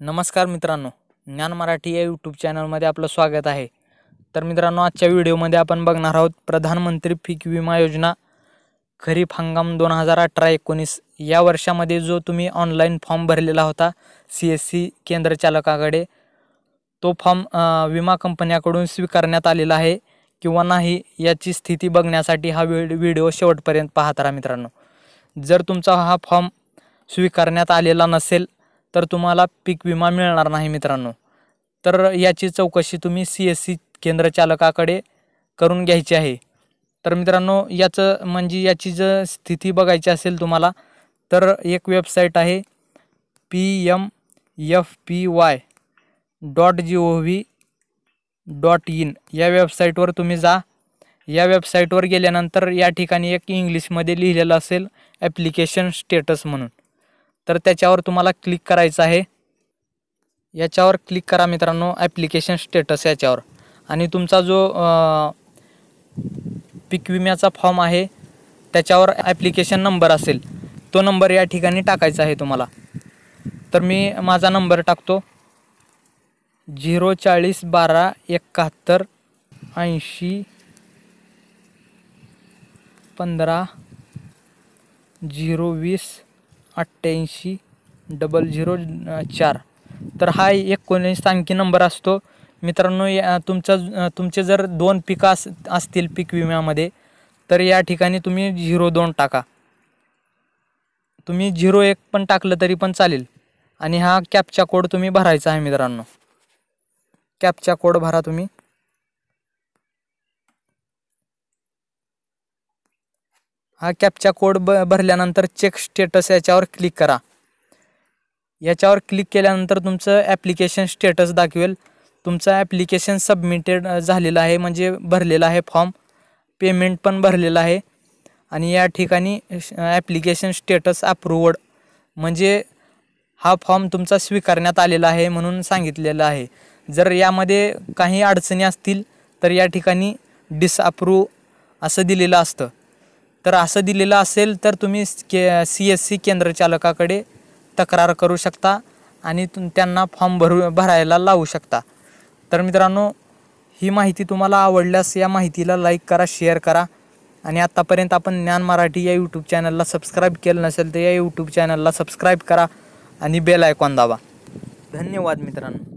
नमस्कार मित्रांनो ज्ञान मराठी या यूट्यूब चॅनलमध्ये आपलं स्वागत आहे. तर मित्रांनो आजच्या व्हिडिओमध्ये आपण बघणार आहोत प्रधानमंत्री पीक विमा योजना खरीप हंगाम दोन हजार अठरा एकोणीस या वर्षामध्ये जो तुम्ही ऑनलाईन फॉर्म भरलेला होता सी एस सी केंद्र चालकाकडे तो फॉर्म विमा कंपन्याकडून स्वीकारण्यात आलेला आहे किंवा नाही याची स्थिती बघण्यासाठी हा व्हिडिओ शेवटपर्यंत पाहत राहा मित्रांनो. जर तुमचा हा फॉर्म स्वीकारण्यात आलेला नसेल तर तुम्हाला पीक विमा मिळणार नाही मित्रांनो. तर याची चौकशी तुम्ही सी एस सी केंद्र चालकाकडे करून घ्यायची आहे. तर मित्रांनो याचं म्हणजे याची जर स्थिती बघायची असेल तुम्हाला तर एक वेबसाईट आहे P M F P Y dot G O V dot in. या वेबसाईटवर तुम्ही जा. या वेबसाईटवर गेल्यानंतर या ठिकाणी एक इंग्लिशमध्ये लिहिलेलं असेल ॲप्लिकेशन स्टेटस म्हणून. तर त्याच्यावर तुम्हाला क्लिक करायचं आहे. याच्यावर क्लिक करा मित्रांनो ॲप्लिकेशन स्टेटस याच्यावर. आणि तुमचा जो पीक विम्याचा फॉर्म आहे त्याच्यावर ॲप्लिकेशन नंबर असेल तो नंबर या ठिकाणी टाकायचा आहे तुम्हाला. तर मी माझा नंबर टाकतो. झिरो चाळीस बारा एकाहत्तर ऐंशी पंधरा झिरो वीस अठ्ठ्याऐंशी डबल झिरो चार. तर हा एकोणीस अंकी नंबर असतो. मित्रांनो या तुमचा तुमचे जर दोन पिकं अस असतील पीक विम्यामध्ये तर या ठिकाणी तुम्ही झिरो दोन टाका. तुम्ही झिरो एक पण टाकलं तरी पण चालेल. आणि हा कॅपचा कोड तुम्ही भरायचा आहे मित्रांनो. कॅपचा कोड भरा तुम्ही. हा कॅपचा कोड ब भरल्यानंतर चेक स्टेटस याच्यावर क्लिक करा. याच्यावर क्लिक केल्यानंतर तुमचं ॲप्लिकेशन स्टेटस दाखवेल. तुमचं ॲप्लिकेशन सबमिटेड झालेलं आहे म्हणजे भरलेलं आहे फॉर्म पेमेंट पण भरलेलं आहे. आणि या ठिकाणी ॲप्लिकेशन स्टेटस अप्रूवड म्हणजे हा फॉर्म तुमचा स्वीकारण्यात आलेला आहे म्हणून सांगितलेलं आहे. जर यामध्ये काही अडचणी असतील तर या ठिकाणी डिसअप्रूव असं दिलेलं असतं. तर असं दिलेलं असेल तर तुम्ही के सी एस सी केंद्र चालकाकडे तक्रार करू शकता आणि तुम त्यांना फॉर्म भरू भरायला लावू शकता. तर मित्रांनो ही माहिती तुम्हाला आवडल्यास या माहितीला लाईक करा शेअर करा आणि आत्तापर्यंत आपण ज्ञान मराठी या यूट्यूब चॅनलला सबस्क्राईब केलं नसेल तर या यूट्यूब चॅनलला सबस्क्राईब करा आणि बेल आयकॉन दाबा. धन्यवाद मित्रांनो.